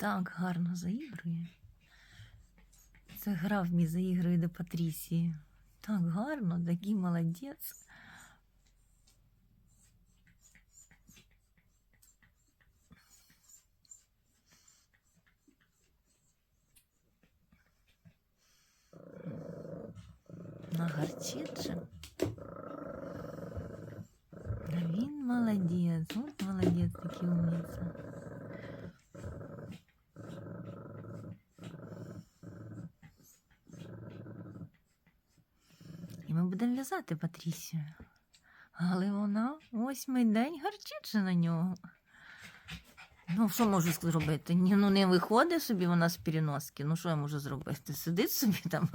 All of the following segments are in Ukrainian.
так гарно заігрує. Це грав мій заігрує до Патрісії. Так гарно, такий молодець. Нагарчить же. Да він молодець, от молодець, такий умниця. І ми будемо в'язати Патрісію. Але вона восьмий день гарчиться на нього. Ну, що можу зробити? Ні, ну не виходить собі вона з переноски. Ну, що я можу зробити? Сидить собі там.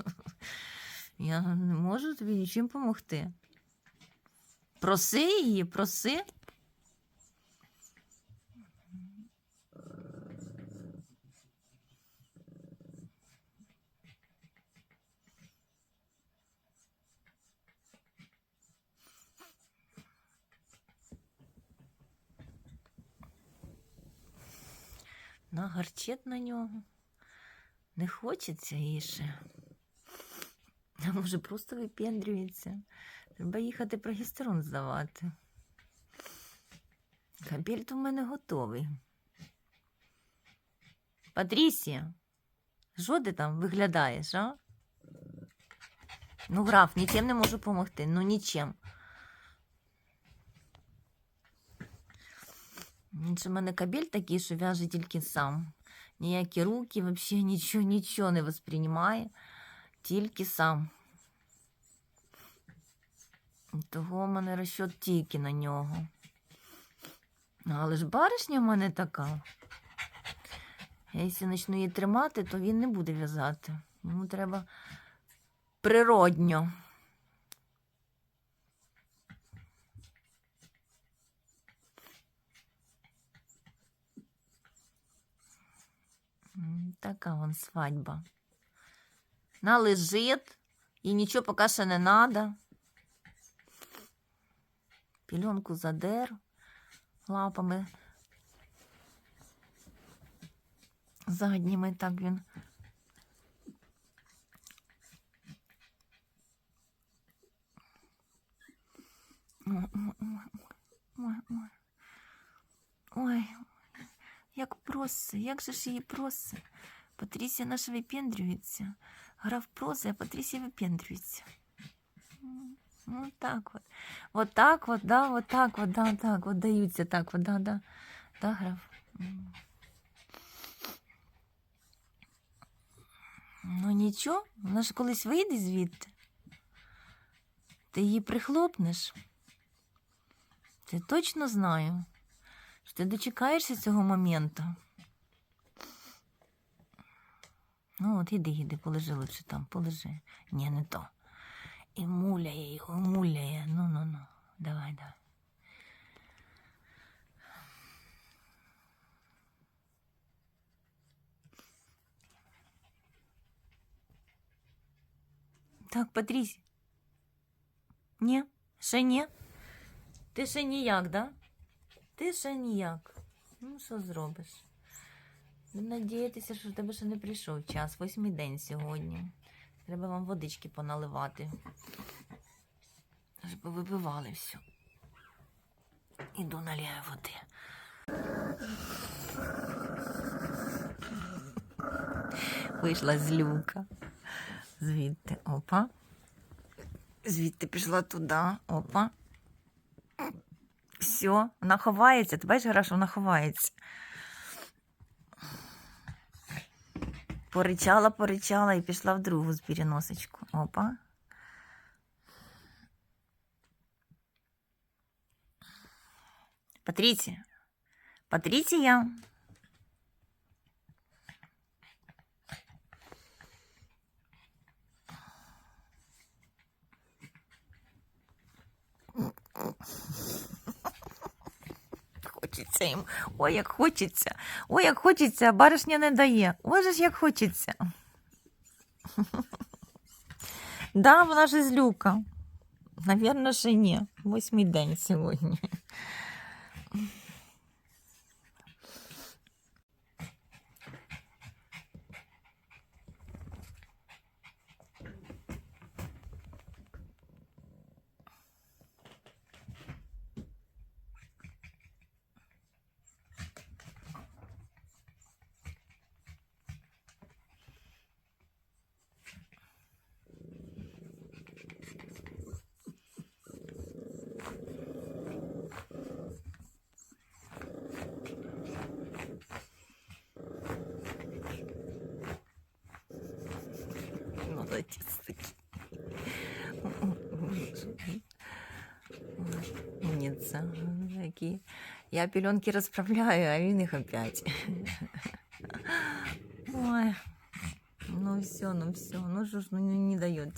Я не можу тобі нічим допомогти. Проси її, проси. Нагарчить на нього. Не хочеться їй ще. А може просто випендрюється. Треба їхати прогестерон здавати. Кабельт у мене готовий. Патрісія, що ти там виглядаєш, а? Ну, граф, нічим не можу допомогти. Ну нічим. В мене кабель такий, що в'яже тільки сам. Ніякі руки, взагалі нічого, нічого не восприймає, тільки сам. Того в мене розчот тільки на нього. Але ж баришня в мене така. Якщо почну її тримати, то він не буде в'язати. Йому треба природньо. Така вон свадьба. Вона лежить, і нічого поки ще не треба. Пільонку задер лапами. Задніми так він. Ой, ой, ой, ой, ой. Ой, як проси, як же ж її проси. Патрісія наша випендрюється. Граф проси, а Патрісія випендрюється. Ну, так вот. Вот так вот, да, вот так вот, да, так, вот даються так вот, да, да. Да, граф? Ну нічого, вона ж колись вийде звідти. Ти її прихлопнеш. Це точно знаю. Ти дочекаєшся цього моменту. Ну, от іди, іди, полежи лучше там, полежи. Ні, не то. І муляє його, муляє. Ну, ну, ну. Давай, давай. Так, Патрісь. Ні, ще ні. Ти ще ніяк, да? Ти ще ніяк. Ну, що зробиш? Будемо Надіятися, що в тебе ще не прийшов час. Восьмий день сьогодні. Треба вам водички поналивати. Щоб ви випивали все. Іду наляю води. Вийшла з люка. Звідти. Опа. Звідти пішла туди. Опа. Все, вона ховається. Ти бачиш, Граша, вона ховається. Поричала, поричала і пішла в другу з переносочку. Опа. Патріція. Патріція. Хочеться їм. Ой, як хочеться. Ой, як хочеться, баришня не дає. Ой ж як хочеться. Да, вона ж із люка. Навірно, ще ні. Восьмий день сьогодні. Молодец таки. Ой, Умница. Такие. Я пеленки расправляю, а він їх опять. Ой. Ну все, ну все. Ну что ж, ну не дает